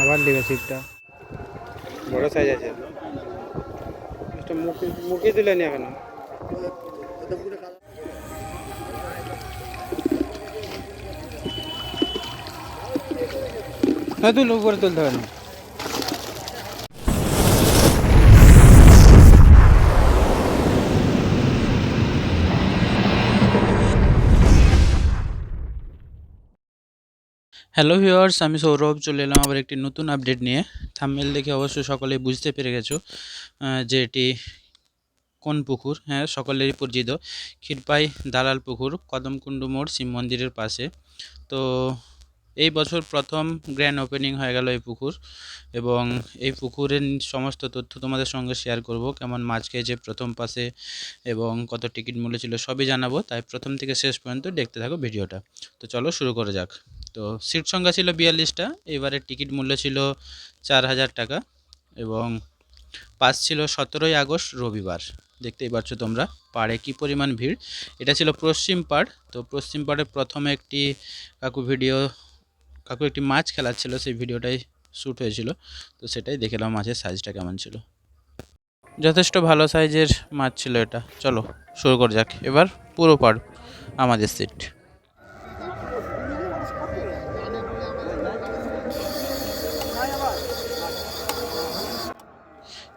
আবার দেবে ছিপটা বড় সাইজ আছে। একটা মুখে মুখে তুলে নি এখন হ্যাঁ তুল, উপরে তুলতে হবে না। হ্যালো ভিউয়ার্স আমি সৌরভ, চলে এলাম আবার একটি নতুন আপডেট নিয়ে। থাম্বনেল দেখে অবশ্যই সকলেই বুঝতে পেরে গেছো যে এটি কোন পুকুর? হ্যাঁ সকলেরই পরিচিত। ক্ষীরপাই দালাল পুকুর, কদমকুণ্ডু মোড়, শিব মন্দিরের পাশে। তো এই বছর প্রথম গ্র্যান্ড ওপেনিং হয়ে গেল এই পুকুর এবং এই পুকুরের সমস্ত তথ্য তোমাদের সঙ্গে শেয়ার করব, কেমন মাছ খেয়েছে প্রথম পাশে এবং কত টিকিট মূল্য ছিল সবই জানাব। তাই প্রথম থেকে শেষ পর্যন্ত দেখতে থাকো ভিডিওটা। তো চলো শুরু করা যাক। তো সিট সংখ্যা ছিল বিয়াল্লিশটা, এবারে টিকিট মূল্য ছিল চার হাজার টাকা এবং পাস ছিল সতেরোই আগস্ট রবিবার। দেখতেই পাচ্ছ তোমরা, পাড়ে কি পরিমাণ ভিড়? এটা ছিল পশ্চিম পাড়, তো পশ্চিম পাড়ে প্রথমে একটি কাকু ভিডিও কাকু একটি মাছ খেলাচ্ছিল সেই ভিডিওটাই শ্যুট হয়েছিল। তো সেটাই দেখলাম মাছের সাইজটা কেমন ছিল। যথেষ্ট ভালো সাইজের মাছ ছিল এটা। চলো, শুরু করা যাক। এবার পুরো পাড়, আমাদের সিট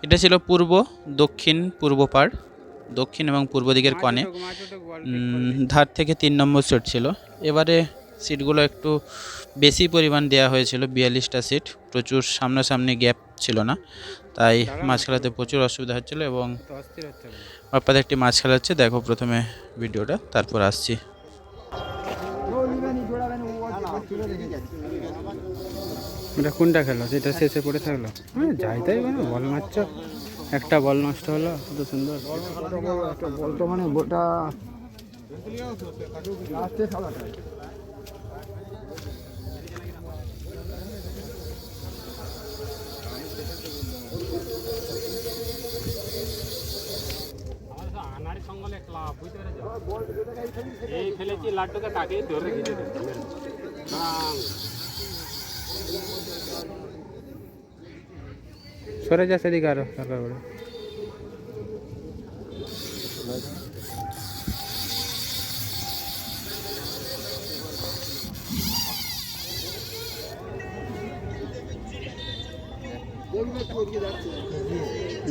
এটা ছিল পূর্ব দক্ষিণ পূর্ব পাড়। দক্ষিণ এবং পূর্ব দিকের কনে। ধার থেকে তিন নম্বর সিট ছিল। এবারে সিটগুলো একটু বেশি পরিমাণ দেওয়া হয়েছিল বিয়াল্লিশটা সিট প্রচুর সামনাসামনি গ্যাপ ছিল না। তাই মাছ খেলাতে প্রচুর অসুবিধা হচ্ছিল এবং অর্পাতে একটি মাছ খেলা হচ্ছে দেখো প্রথমে ভিডিওটা তারপর আসছি। এটা কোনটা খেলো? সেটা শেষে পড়ে থাকল। হ্যাঁ যাই তাই মানে বল মারছ। একটা বল নষ্ট হলো কত সুন্দর। একটা বলতো মানে গোটা এই ফেলেছি লাড্ডুকে তাকেই ধরে রেখেছে। সরে যা সেদিকে আরও হালকা করে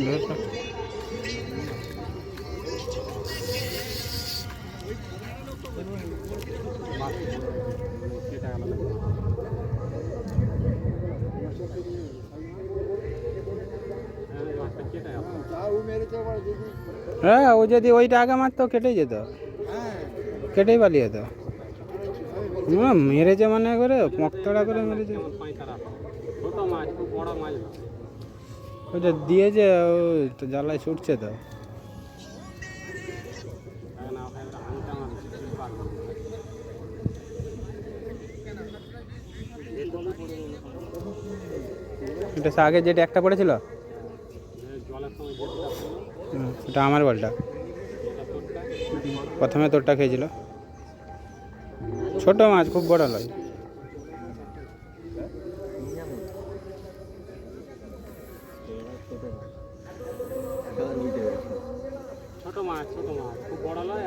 ধর তো। হ্যাঁ ও যদি ওইটা আগে মারতো, কেটেই যেত। কেটেই পালিয়ে যেত। মেরেছে মানে করে পঁকতড়া করে মেরেছে। ওইটা দিয়েছে, ও তো জ্বালায় ছুটছে তো। এটা আগে যেটা একটা পড়েছিল যে জলের সময় যেটা পড়ল, ওটা আমার বলটা। প্রথমে তোরটা খেয়েছিল। ছোট মাছ, খুব বড় নয়। ছোট মাছ ছোট মাছ, খুব বড় নয়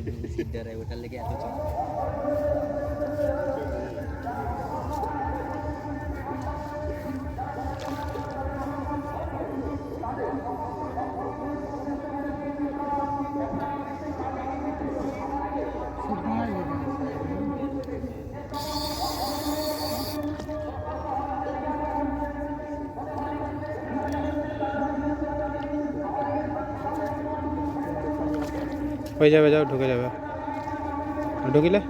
একা ওটার লেগে দিয়েছে वही जाओ ढुके जाए ढुकी ले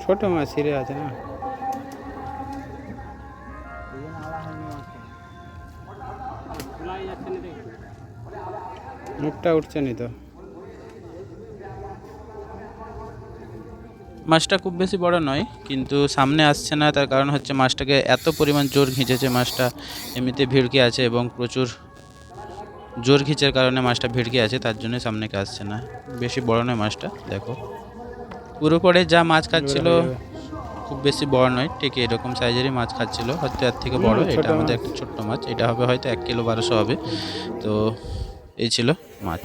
छोटे में सिरे आते ना मुक्ता उठ नहीं तो মাছটা খুব বেশি বড় নয় কিন্তু সামনে আসছে না তার কারণ হচ্ছে মাছটাকে এত পরিমাণ জোর ঘিঁচেছে মাছটা এমনিতে ভিড়কে আছে এবং প্রচুর জোর ঘিচের কারণে মাছটা ভিড়কে আছে তার জন্য সামনেকে আসছে না। বেশি বড় নয় মাছটা দেখো। পুরো করে যা মাছ খাচ্ছিল খুব বেশি বড় নয় ঠিক এরকম সাইজেরই মাছ খাচ্ছিল হয়তো এর থেকে বড় এটা আমাদের একটা ছোট্ট মাছ এটা হবে হয়তো এক কিলো বারোশো হবে তো এই ছিল মাছ।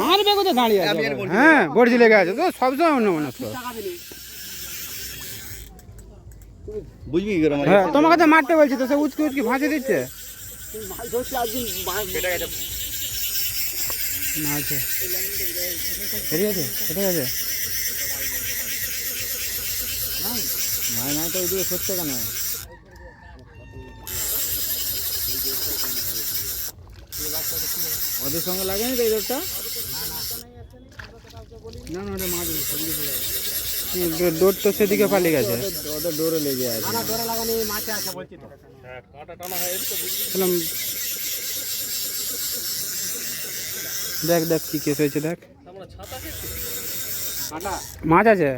মারবে কোথায় দাঁড়িয়ে আছে হ্যাঁ তো সবসময় অন্য মানুষ তো। বুঝবি হ্যাঁ তোমাকে তো মারতে বলছি তো সে উচকি উচকি ভাঁজে দিচ্ছে না আছে ঠিক তো কেন ওদের সঙ্গে লাগেনি তো এই না না ওটা মাছ দৌড় তো সেদিকে পালিয়ে গেছে। ওদের ডোরে লেগে আছে। না ধরে লাগানি মাছে আছে বলছি তো। বললাম দেখ দেখ কি কেস হয়েছে দেখ। কাটা? মাছ আছে।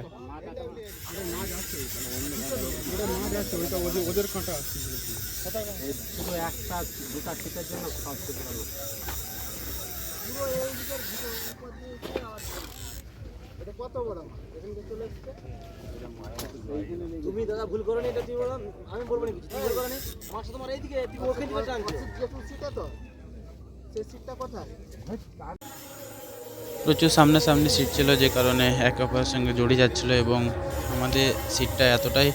শুধু একটা দুটা ছিপের জন্য সব ছিপ গেল। তুমি দাদা ভুল করো এটা তুমি বলো আমি বলব না কিছু তুমি ভুল করো মাছ তোমার এইদিকে তুমি ওখানে দিকে টানছো প্রচুর সামনাসামনি সিট ছিল যে কারণে একে অপরের সঙ্গে জড়িয়ে যাচ্ছিল এবং আমাদের সিটটা এতটাই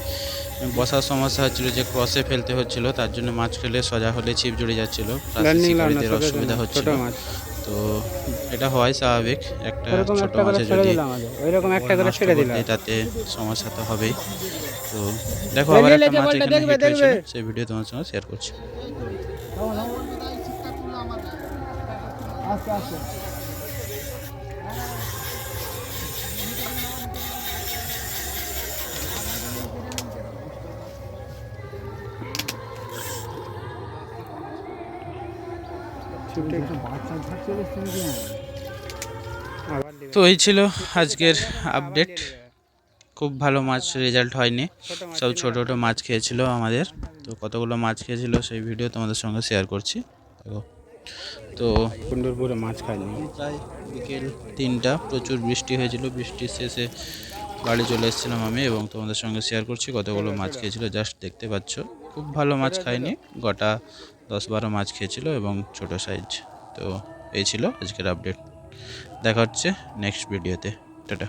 বসার সমস্যা হচ্ছিল যে ক্রসে ফেলতে হচ্ছিল তার জন্য মাছ ফেলে সোজা হলে ছিপ জড়ে যাচ্ছিল। অসুবিধা হচ্ছিল। তো এটা হয় স্বাভাবিক একটা ছোট মাছে যদি ওইরকম একটা করে ছেড়ে দিলাম। তাতে সমস্যা তো হবেই। তো দেখো আবার একটা মাছ এখানে দেখবে, হয়েছিল, সেই ভিডিও তোমার সঙ্গে শেয়ার করছি। আস্তে আস্তে তো এই ছিল আজকের আপডেট খুব ভালো মাছ রেজাল্ট হয়নি। সব ছোট ছোট মাছ খেয়েছিল আমাদের। তো কতগুলো মাছ খেয়েছিল সেই ভিডিও তোমাদের সঙ্গে শেয়ার করছি। দেখো। তো কুন্ডুরপুরে মাছ খাইনি। প্রায় বিকেল তিনটা প্রচুর বৃষ্টি হয়েছিল। বৃষ্টির শেষে বাড়ি চলে এসেছিলাম আমি এবং তোমাদের সঙ্গে শেয়ার করছি কতগুলো মাছ খেয়েছিল। জাস্ট দেখতে পাচ্ছ। খুব ভালো মাছ খাইনি। গোটা দশ বারো মাছ খেয়েছিল এবং ছোট সাইজ তো এই ছিল আজকের আপডেট দেখা হচ্ছে নেক্সট ভিডিওতে টাটা।